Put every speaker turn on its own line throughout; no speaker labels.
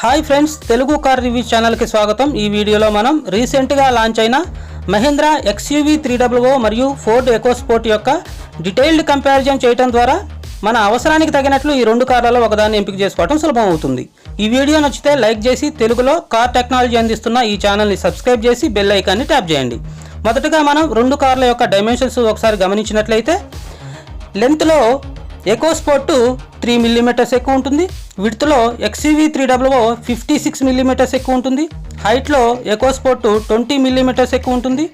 Hi friends Telugu car review ఛానల్కి స్వాగతం. ఈ వీడియోలో మనం రీసెంట్గా లాంచ్ అయిన మహేంద్రా ఎక్స్యూవీ త్రీ డబ్ల్యూ మరియు ఫోర్డ్ ఎకోస్పోర్ట్ యొక్క డీటెయిల్డ్ కంపారిజన్ చేయడం ద్వారా మన అవసరానికి తగినట్లు ఈ రెండు కార్లలో ఒకదాన్ని ఎంపిక చేసుకోవడం సులభం అవుతుంది. ఈ వీడియో నచ్చితే లైక్ చేసి తెలుగులో కార్ టెక్నాలజీ అందిస్తున్న ఈ ఛానల్ని సబ్స్క్రైబ్ చేసి బెల్ ఐకాన్ని ట్యాప్ చేయండి. మొదటగా మనం రెండు కార్ల యొక్క డైమెన్షన్స్ ఒకసారి గమనించినట్లయితే లెంత్లో ఎకోస్పోర్టు త్రీ మిల్లీమీటర్స్ ఎక్కువ ఉంటుంది. విడ్త్లో XUV three W fifty six millimetres ఎక్కువ ఉంటుంది. హైట్లో ఎకోస్పోర్ట్ ట్వంటీ మిల్లీమీటర్స్ ఎక్కువ ఉంటుంది.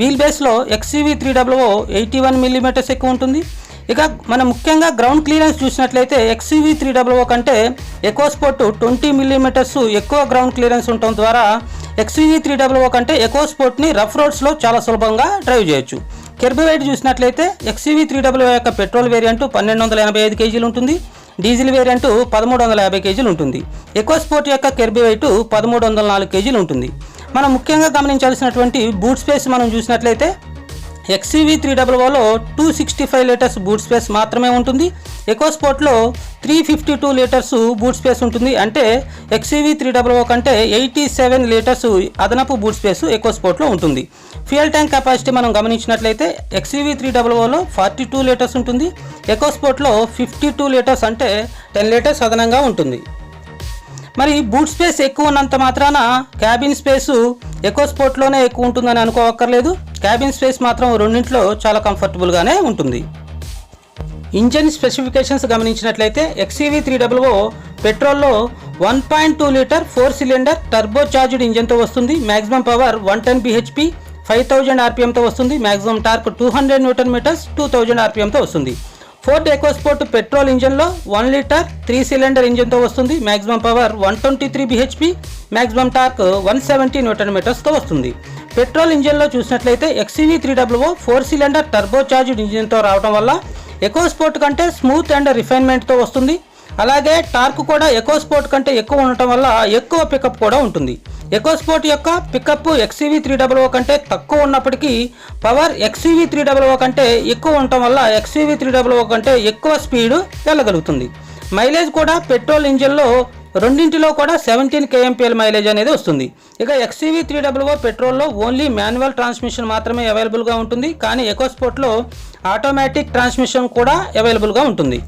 వీల్ బేస్లో XUV three W eighty one millimetres ఎక్కువ ఉంటుంది. ఇక మనం ముఖ్యంగా గ్రౌండ్ క్లియరెన్స్ చూసినట్లయితే ఎక్స్యూవీ త్రీ డబ్ల్యూఓ కంటే ఎకోస్పోర్ట్ ట్వంటీ మిల్లీమీటర్స్ ఎక్కువ గ్రౌండ్ క్లియరెన్స్ ఉండటం ద్వారా ఎక్స్యూవీ త్రీ డబ్ల్యూ కంటే ఎకోస్పోర్ట్ని రఫ్ రోడ్స్లో చాలా సులభంగా డ్రైవ్ చేయొచ్చు. కెర్బ్ చూసినట్లయితే ఎక్స్యూవీ త్రీ డబ్ల్యూ యొక్క పెట్రోల్ వేరియంట్ పన్నెండు వందల ఎనభై ఐదు కేజీలు ఉంటుంది. డీజిల్ వేరియంట్ పదమూడు వందల యాభై కేజీలు ఉంటుంది. ఎక్కువ స్పోర్ట్ యొక్క కెర్బీ వెయిట్ పదమూడు వందల నాలుగు కేజీలు ఉంటుంది. మనం ముఖ్యంగా గమనించాల్సినటువంటి బూట్ స్పేస్ మనం చూసినట్లయితే XUV three డబ్ల్యూలో two sixty five litres boot space మాత్రమే ఉంటుంది. ఎకోస్పోర్ట్లో three fifty two litres boot space ఉంటుంది. అంటే ఎక్స్యూవీ త్రీ డబ్ల్యూ కంటే ఎయిటీ సెవెన్ లీటర్స్ అదనపు బూట్ స్పేస్ ఎకోస్పోర్ట్లో ఉంటుంది. ఫ్యూయల్ ట్యాంక్ కెపాసిటీ మనం గమనించినట్లయితే ఎక్స్యూవీ త్రీ డబ్ల్యూలో ఫార్టీ టూ లీటర్స్ ఉంటుంది. ఎకోస్పోర్ట్లో ఫిఫ్టీ టూ లీటర్స్ అంటే టెన్ లీటర్స్ అదనంగా ఉంటుంది. మరి బూట్ స్పేస్ ఎక్కువ ఉన్నంత మాత్రాన క్యాబిన్ స్పేసు ఎకో స్పోర్ట్లోనే ఎక్కువ ఉంటుందని అనుకోవక్కర్లేదు క్యాబిన్ స్పేస్ మాత్రం రెండింటిలో చాలా కంఫర్టబుల్గానే ఉంటుంది. ఇంజన్ స్పెసిఫికేషన్స్ గమనించినట్లయితే XEV three W పెట్రోల్లో one point two litre four cylinder turbo charged ఇంజన్తో వస్తుంది. Maximum power one ten BHP five thousand ఆర్పిఎంతో వస్తుంది. Maximum torque two hundred newton metres two thousand ఆర్పిఎంతో వస్తుంది. ఫోర్డ్ ఎకోస్పోర్ట్ పెట్రోల్ ఇంజన్లో one litre three cylinder ఇంజన్తో వస్తుంది. Maximum power one twenty three BHP maximum torque one seventy newton మీటర్స్తో వస్తుంది. Petrol ఇంజన్లో చూసినట్లయితే XEV three W four cylinder turbo charged ఇంజిన్తో రావడం వల్ల EcoSport కంటే స్మూత్ అండ్ రిఫైన్మెంట్తో వస్తుంది. అలాగే టార్క్ కూడా ఎకోస్పోర్ట్ కంటే ఎక్కువ ఉండటం వల్ల ఎక్కువ పికప్ కూడా ఉంటుంది. ఎకోస్పోర్ట్ యొక్క పికప్ ఎక్సీవీ త్రీ డబ్ల్యూ కంటే తక్కువ ఉన్నప్పటికీ పవర్ ఎక్సీవీ త్రీ డబ్ల్యూ కంటే ఎక్కువ ఉండటం వల్ల ఎక్సీవీ త్రీ డబ్ల్యూ కంటే ఎక్కువ స్పీడ్ వెళ్ళగలుగుతుంది. మైలేజ్ కూడా పెట్రోల్ ఇంజిన్లో రెండింటిలో కూడా సెవెంటీన్ కేఎంపీఎల్ మైలేజ్ అనేది వస్తుంది. ఇక ఎక్స్ఈవీ త్రీ డబ్ల్యూఓ పెట్రోల్లో ఓన్లీ మాన్యువల్ ట్రాన్స్మిషన్ మాత్రమే అవైలబుల్గా ఉంటుంది. కానీ ఎకోస్పోర్ట్లో ఆటోమేటిక్ ట్రాన్స్మిషన్ కూడా అవైలబుల్గా ఉంటుంది.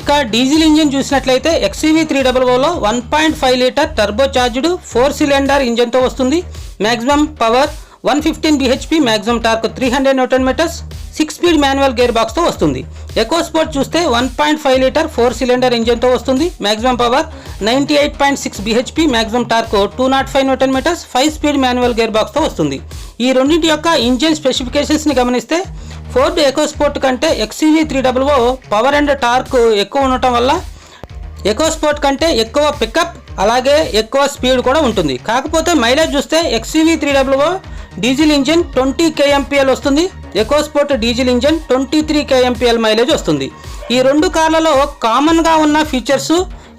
ఇక డీజిల్ ఇంజిన్ చూసినట్లయితే XEV three డబ్ల్యూఓలో one point five litre turbo charged four cylinder ఇంజన్తో వస్తుంది. Maximum power one fifteen BHP maximum torque three hundred newton metres six speed manual gear బాక్స్తో వస్తుంది. ఎకో స్పోర్ట్ చూస్తే one point five litre four cylinder ఇంజన్తో వస్తుంది. Maximum power ninety eight point six BHP maximum torque two nought five newton metres five speed manual gear బాక్స్తో వస్తుంది. ఈ రెండింటి యొక్క engine స్పెసిఫికేషన్స్ని గమనిస్తే Ford EcoSport కంటే XUV three W power and torque ఎక్కువ ఉండటం వల్ల ఎకోస్పోర్ట్ కంటే ఎక్కువ పికప్ అలాగే ఎక్కువ స్పీడ్ కూడా ఉంటుంది. కాకపోతే మైలేజ్ చూస్తే XUV three W diesel engine twenty KMPL వస్తుంది. EcoSport diesel engine twenty three KMPL mileage వస్తుంది. ఈ రెండు కార్లలో కామన్గా ఉన్న ఫీచర్స్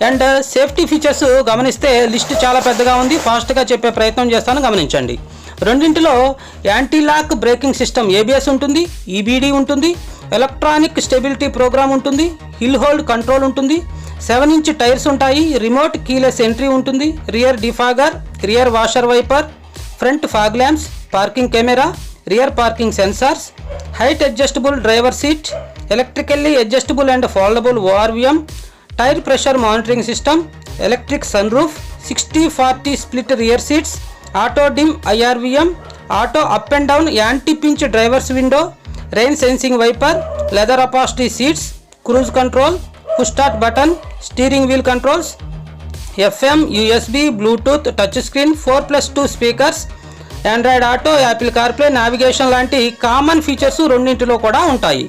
అండ్ సేఫ్టీ ఫీచర్స్ గమనిస్తే లిస్ట్ చాలా పెద్దగా ఉంది. ఫాస్ట్గా చెప్పే ప్రయత్నం చేస్తాను గమనించండి. రెండింటిలో anti lock braking system ABS ఉంటుంది ఈబీడీ ఉంటుంది ఎలక్ట్రానిక్ స్టెబిలిటీ ప్రోగ్రామ్ ఉంటుంది హిల్ హోల్డ్ కంట్రోల్ ఉంటుంది సెవెన్ ఇంచ్ టైర్స్ ఉంటాయి రిమోట్ కీలెస్ ఎంట్రీ ఉంటుంది rear defogger rear washer wiper front fog lamps parking camera rear parking से height अडस्टबल driver seat एलक्ट्रिकली अडस्टबल um फोलबल ORVM टैर् pressure मोनीटरी system electric sun roof सिक्ट forty split रियर् seats auto dim ईआरवीएम auto up and done pinch ड्रैवर्स window rain से वैपर् leather अपासीटी seats cruise control कुस्टाट button stir we'll control F M USB Bluetooth touch screen four plus two speakers Android auto Apple CarPlay navigation లాంటి common features రెండింటిలో కూడా ఉంటాయి.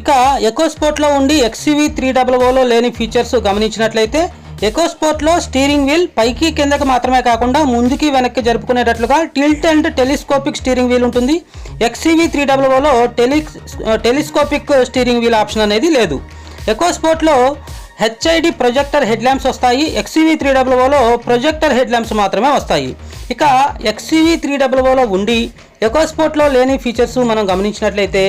ఇక ఎకోస్పోర్ట్లో ఉండి XUV three డబ్ల్యూలో లేని features గమనించినట్లయితే ఎకోస్పోర్ట్లో steering wheel పైకి కిందకి మాత్రమే కాకుండా ముందుకి వెనక్కి జరుపుకునేటట్లుగా tilt and telescopic steering wheel ఉంటుంది. XEV three డబ్ల్యూలో tele telescopic steering wheel option అనేది లేదు. ఎకోస్పోర్ట్లో హెచ్ఐడి ప్రొజెక్టర్ హెడ్ ల్యాంప్స్ వస్తాయి. ఎక్స్ఈవీ త్రీ డబ్ల్యూలో ప్రొజెక్టర్ హెడ్ ల్యాంప్స్ మాత్రమే వస్తాయి. ఇక ఎక్స్యూవీ త్రీ డబల్ ఓలో ఉండి ఎకోస్పోర్ట్లో లేని ఫీచర్స్ మనం గమనించినట్లయితే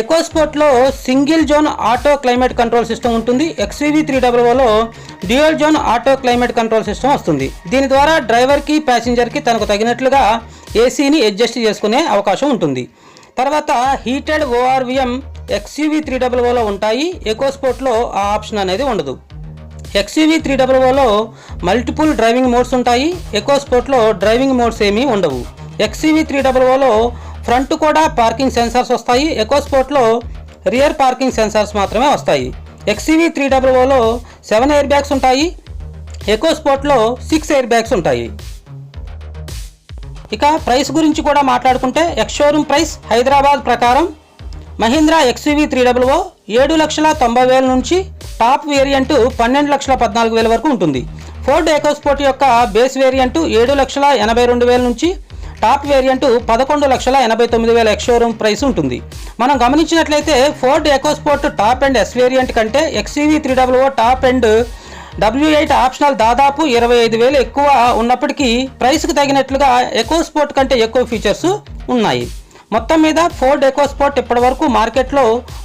ఎకోస్పోర్ట్లో single zone auto climate control system ఉంటుంది. XUV three double Ola dual zone auto climate control system వస్తుంది. దీని ద్వారా డ్రైవర్కి ప్యాసింజర్కి తనకు తగినట్లుగా ఏసీని అడ్జస్ట్ చేసుకునే అవకాశం ఉంటుంది. తర్వాత heated ORVM XUV three double Ola ఉంటాయి. ఎకోస్పోర్ట్లో ఆ ఆప్షన్ అనేది ఉండదు. ఎక్స్యూవీ త్రీ డబల్ ఓలో మల్టిపుల్ డ్రైవింగ్ మోడ్స్ ఉంటాయి. ఎకో స్పోర్ట్లో డ్రైవింగ్ మోడ్స్ ఏమీ ఉండవు. ఎక్స్యూవీ త్రీ డబల్ ఓలో ఫ్రంట్ కూడా పార్కింగ్ సెన్సార్స్ వస్తాయి. ఎకో స్పోర్ట్లో రియర్ పార్కింగ్ సెన్సార్స్ మాత్రమే వస్తాయి. ఎక్స్యూవీ త్రీ డబల్ ఓలో సెవెన్ ఎయిర్ బ్యాగ్స్ ఉంటాయి. ఎకో స్పోర్ట్లో సిక్స్ ఎయిర్ బ్యాగ్స్ ఉంటాయి. ఇక ప్రైస్ గురించి కూడా మాట్లాడుకుంటే ఎక్స్ షోరూమ్ ప్రైస్ హైదరాబాద్ ప్రకారం Mahindra XUV three double O ఏడు లక్షల తొంభై వేల నుంచి టాప్ వేరియంట్ పన్నెండు లక్షల పద్నాలుగు వేల వరకు ఉంటుంది. ఫోర్డ్ ఎకోస్పోర్ట్ యొక్క బేస్ వేరియంట్ ఏడు లక్షల ఎనభై రెండు వేల నుంచి టాప్ వేరియంట్ పదకొండు లక్షల ఎనభై తొమ్మిది వేల ఎక్స్షోరూమ్ ప్రైస్ ఉంటుంది. మనం గమనించినట్లయితే Ford EcoSport top end S variant కంటే XUV three double O top end W eight optional దాదాపు ఇరవై ఐదు వేలు ఎక్కువ ఉన్నప్పటికీ ప్రైస్కి తగినట్లుగా ఎకోస్పోర్ట్ కంటే ఎక్కువ ఫీచర్స్ ఉన్నాయి. మొత్తం మీద ఫోర్డ్ ఎకోస్పోర్ట్ ఇప్పటివరకు ఇప్పటి వరకు మార్కెట్లో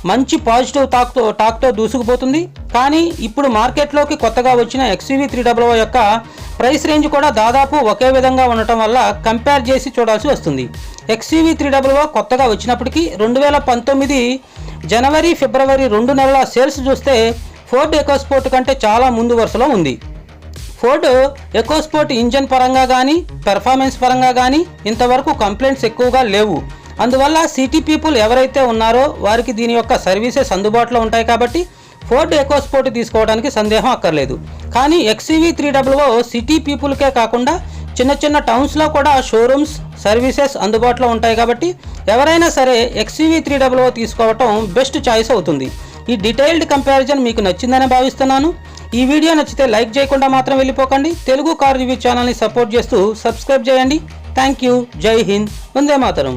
మంచి పాజిటివ్ టాక్తో టాక్తో దూసుకుపోతుంది. కానీ ఇప్పుడు మార్కెట్లోకి కొత్తగా వచ్చిన ఎక్స్యూవీ త్రీ డబ్ల్యూ యొక్క ప్రైస్ రేంజ్ కూడా దాదాపు ఒకే విధంగా ఉండటం వల్ల కంపేర్ చేసి చూడాల్సి వస్తుంది. ఎక్స్యూవీ త్రీ డబ్ల్యూ కొత్తగా వచ్చినప్పటికీ రెండు వేల పంతొమ్మిది జనవరి ఫిబ్రవరి రెండు నెలల సేల్స్ చూస్తే ఫోర్డ్ ఎకోస్పోర్ట్ కంటే చాలా ముందు వరుసలో ఉంది. ఫోర్డ్ ఎకోస్పోర్ట్ ఇంజన్ పరంగా కానీ పెర్ఫార్మెన్స్ పరంగా కానీ ఇంతవరకు కంప్లైంట్స్ ఎక్కువగా లేవు. అందువల్ల సిటీ పీపుల్ ఎవరైతే ఉన్నారో వారికి దీని యొక్క సర్వీసెస్ అందుబాటులో ఉంటాయి కాబట్టి ఫోర్డ్ ఎకోస్పోర్ట్ తీసుకోవడానికి సందేహం అక్కర్లేదు. కానీ XEV three W O city పీపుల్కే కాకుండా చిన్న చిన్న టౌన్స్లో కూడా షోరూమ్స్ సర్వీసెస్ అందుబాటులో ఉంటాయి కాబట్టి ఎవరైనా సరే ఎక్సీవీ త్రీ డబుల్ ఓ తీసుకోవటం బెస్ట్ చాయిస్ అవుతుంది. ఈ డీటెయిల్డ్ కంపారిజన్ మీకు నచ్చిందని భావిస్తున్నాను. ఈ వీడియో నచ్చితే లైక్ చేయకుండా మాత్రం వెళ్ళిపోకండి. తెలుగు కార్ రివ్యూ ఛానల్ని సపోర్ట్ చేస్తూ సబ్స్క్రైబ్ చేయండి. Thank you. జై హింద్. వందే మాతరం.